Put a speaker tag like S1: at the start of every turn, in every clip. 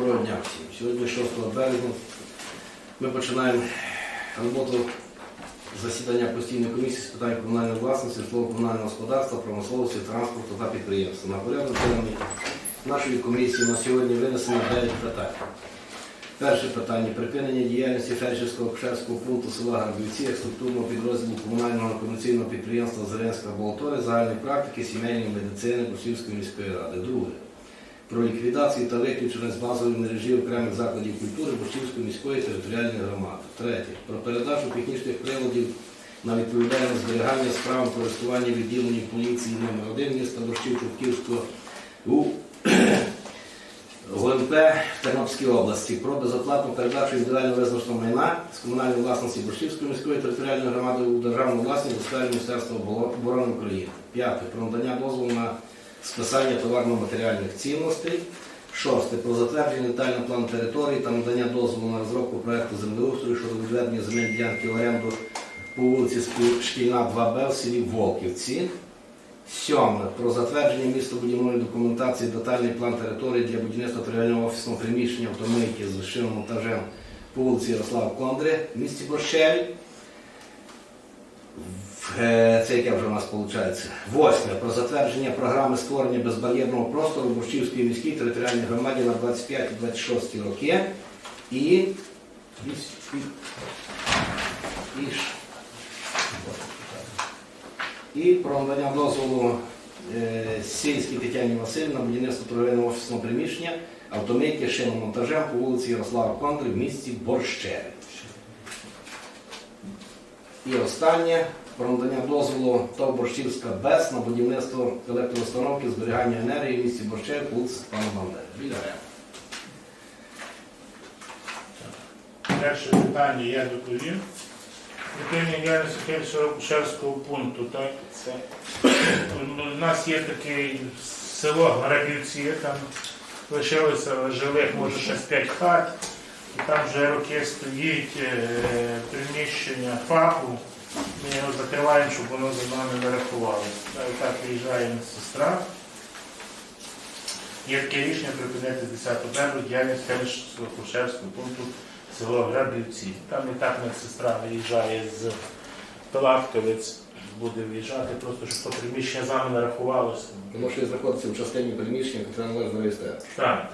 S1: Доброго дня всім. Сьогодні 6 березня. Ми починаємо роботу засідання постійної комісії з питань комунальної власності, житлово-комунального господарства, промисловості, транспорту та підприємства. На порядок денний нашої комісії на сьогодні винесено 9 питань. Перше питання припинення діяльності фельдшерського акушерського пункту села Гарбівці як структурного підрозділу комунального комерційного підприємства Зеленська Болотори загальної практики сімейної медицини Бушівської міської ради. Друге. Про ліквідацію та виключення з базової мережі окремих закладів культури Бушівської міської територіальної громади. Третє. Про передачу технічних приладів на відповідальне зберігання справам користування відділенням поліції номер 1 міста Борщів Чубківського у ГУНП в Тернопільській області про безоплатну передачу індивідуально визначеного майна з комунальної власності Борщівської міської територіальної громади у державну власність до Міністерства оборони України. П'яте. Про надання дозволу на списання товарно-матеріальних цінностей. Шосте. Про затвердження детального плану території та надання дозволу на розробку проекту землеустрою щодо відведення земель ділянки в оренду по вулиці Шкільна 2Б в селі Волківці. Сьоме. Про затвердження містобудівної документації детальний план території для будівництва територіального офісного приміщення автомийки з вищим монтажем по вулиці Ярослава Кондри в місті Борщеві. Е, Це яке вже у нас виходить? Восьме. Про затвердження програми створення безбар'єрного простору в Борщівській міській територіальній громаді на 25-26 роки. І, і, про надання дозволу е, сільській Тетяні Васильівні на будівництво торговельного офісного приміщення автомийки шиномонтажем по вулиці Ярослава Кондри в місті Борщеві. І останнє про надання дозволу ТОВ Борщівська БЕС на будівництво електроустановки зберігання енергії в місті Борщеві по вулиці Степана Бандери. Біля
S2: Перше питання я доповім. Припинення діяльності фельдшерського пункту. Так, це, ну, у нас є таке село Грабівці, там лишилося жилих, може, ще з 5 хат. І там вже роки стоїть е, приміщення ФАПу. Ми його закриваємо, щоб воно за нами не рахувалося. Та Так приїжджає сестра. Є таке рішення припинити з 10 березня діяльність фельдшерського пункту село Грабівці. Там і так медсестра виїжджає з Пилатковець, буде виїжджати, просто щоб то приміщення за нами не рахувалося.
S1: Тому що знаходиться в частині приміщення, яке належить на реєстрацію.
S2: Так, так.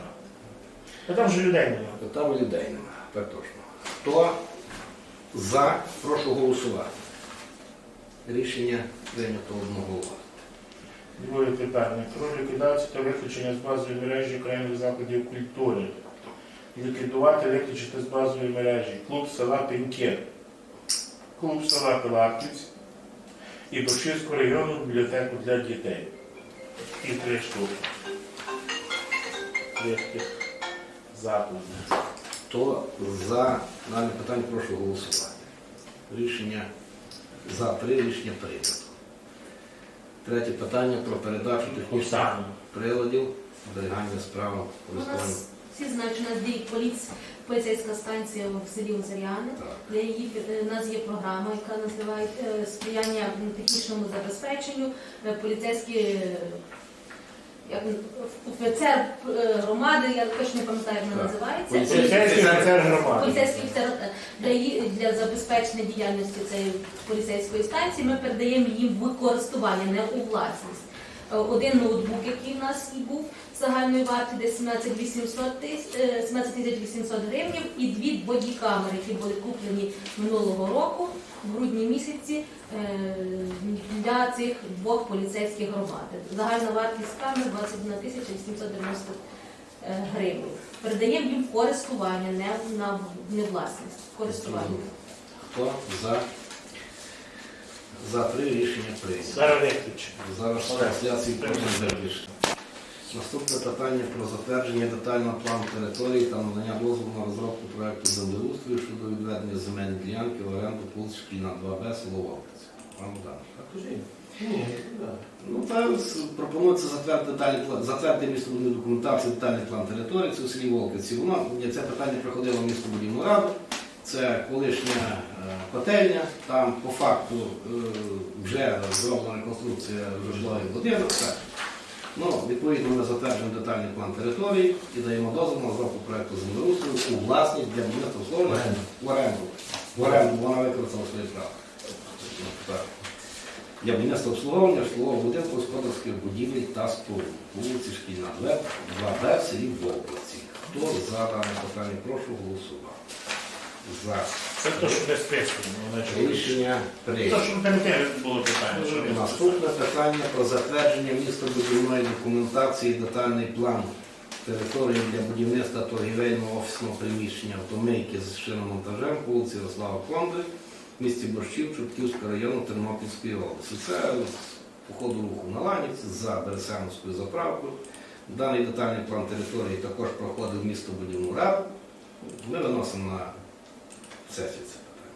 S2: Та там вже людей немає.
S1: Там людей немає, так точно. Хто за, прошу голосувати. Рішення прийнято одноголосно.
S2: Друге питання. Про ліквідацію та виключення з базової мережі окремих закладів культури. Ліквідувати, виключити з базової мережі. Клуб села Пеньке, клуб села Пилатківці і Борщівського району бібліотеку для дітей. І три штуки. Три таких заклади.
S1: Хто за дане питання, прошу голосувати. Рішення за три рішення прийнято. Третє питання про передачу технічних приладів зберігання справи
S3: У
S1: користування.
S3: всі знають, що у нас діє поліц, поліцейська станція в селі
S1: Озаряни.
S3: Для її е, у нас є програма, яка називається е, сприяння технічному забезпеченню. Е, Поліцейські як офіцер е, громади, я точно не пам'ятаю, як вона
S1: Так.
S3: називається.
S2: Поліцейський офіцер громади.
S3: Поліцейський офіцер е, для, для забезпечення діяльності цієї поліцейської станції ми передаємо їм в користування, не у власність. Е, Один ноутбук, який в нас і був загальної варті десь 17 800 тисяч, е, 17 800 гривень, і дві бодікамери, які були куплені минулого року, в грудні місяці, е, для цих двох поліцейських громад. Загальна вартість камер 21 тисяча 890 е, гривень. Передаємо їм користування, не на не власність. Користування.
S1: Хто за? За три рішення прийнято.
S2: Зараз виключимо.
S1: Зараз трансляції потім виключно. Наступне питання про затвердження детального плану території та надання дозволу на розробку проекту землеустрою щодо відведення земельної ділянки в оренду вулиць Шкільна 2Б, село Волківці. Пан Богдан.
S2: Ні,
S1: Ну, та пропонується затвердити детальний план, затвердити містобудівну документацію, детальний план території, це у селі Волківці. Воно, це питання проходило в містобудівну раду. Це колишня котельня, там по факту е, вже зроблена реконструкція житлових будинок. Ну, відповідно, ми затверджуємо детальний план території і даємо дозвіл на розробку проекту землеустрою у власність для будівництва обслуговування в оренду. В оренду вона використала свої права. Так. Для будівництва обслуговування житлового будинку господарських будівель та споруд. Вулиці Шкільна 2, 2Б в селі Волковці. Хто за дане питання, прошу голосувати. За.
S2: Це то, що без списку. ну.
S1: Рішення прийнято.
S2: То, що перед було питання. що він-
S1: Наступне питання про затвердження містобудівної документації детальний план території для будівництва торгівельного офісного приміщення автомийки з шиномонтажем по вулиці Ярослава Кондри в місті Борщів Чортківського району Тернопільської області. Це по ходу руху на Ланівці за Бересановською заправкою. Даний детальний план території також проходив містобудівну раду. Ми виносимо на сесію це питання.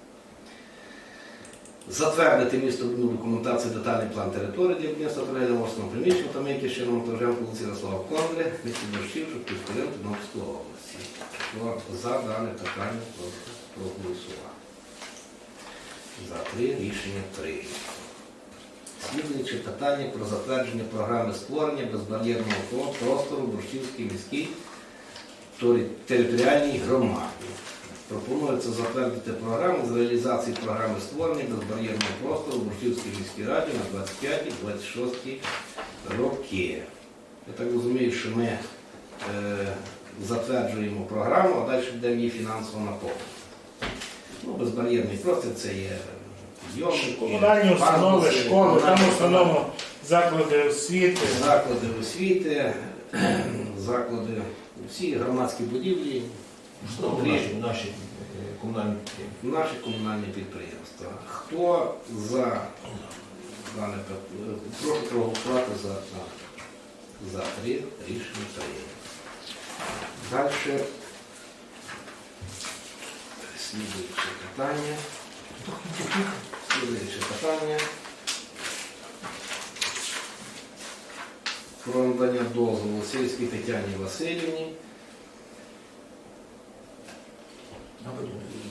S1: Затвердити містобудівну документацію детальний план території для будівництва офісного приміщення та ще монтажем по вулиці Ярослава Кондри, місті Борщів, Шевківський район Тернопільської області. За дане питання проголосувати. За три рішення три. Слідуюче питання про затвердження програми створення безбар'єрного про- простору Борщівській міській територіальній громаді. Пропонується затвердити програму з реалізації програми створення безбар'єрного простору в Бурштівській міській раді на 25-26 роки. Я так розумію, що ми е, затверджуємо програму, а далі йдемо її фінансово наповнення. Ну, безбар'єрний простір це є йомники,
S2: Комунальні установи,
S1: пандуси,
S2: школи, там в основному заклади освіти.
S1: заклади освіти, заклади, всі громадські будівлі,
S4: Наші, наші е, комунальні підприємства.
S1: наші комунальні підприємства. Хто за дане прошу проголосувати за, за три рішення прийнято. Далі слідуюче питання. Слідуюче питання. Про надання дозволу сільській Тетяні Васильівні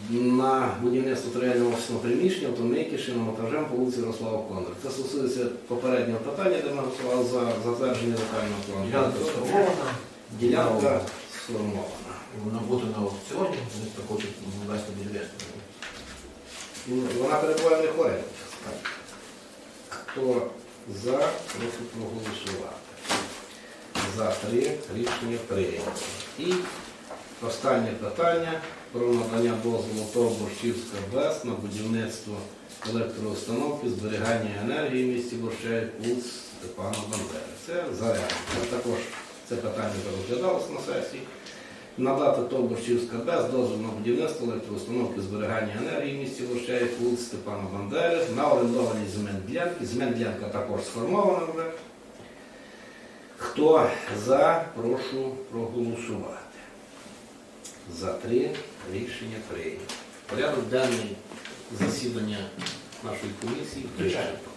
S1: на будівництво територіального офісного приміщення автомийки шиномонтажем по вулиці Ярослава Кондор. Це стосується попереднього питання, де ми голосували за затвердження детального плану.
S4: Ділянка сформована,
S1: Ділянка сформована.
S4: вона буде на аукціоні, вони хочуть ввести будівництво.
S1: Вона перебуває в хорі. Хто за, прошу проголосувати. За три рішення прийнято. І останнє питання про надання дозволу ТОВ Борщівська БЕС на будівництво електроустановки зберігання енергії в місті Борщаїв вулиць Степана Бандери. Це заряд. Також це питання розглядалося на сесії. Надати ТОВ Борщівська БЕС дозвіл на будівництво електроустановки зберігання енергії в місті Борщаїв вулиць Степана Бандери на орендованій земельній ділянці. Також сформована вже. Хто за, прошу проголосувати. За три рішення прийнято. Порядок денний засідання нашої комісії. Прийнято.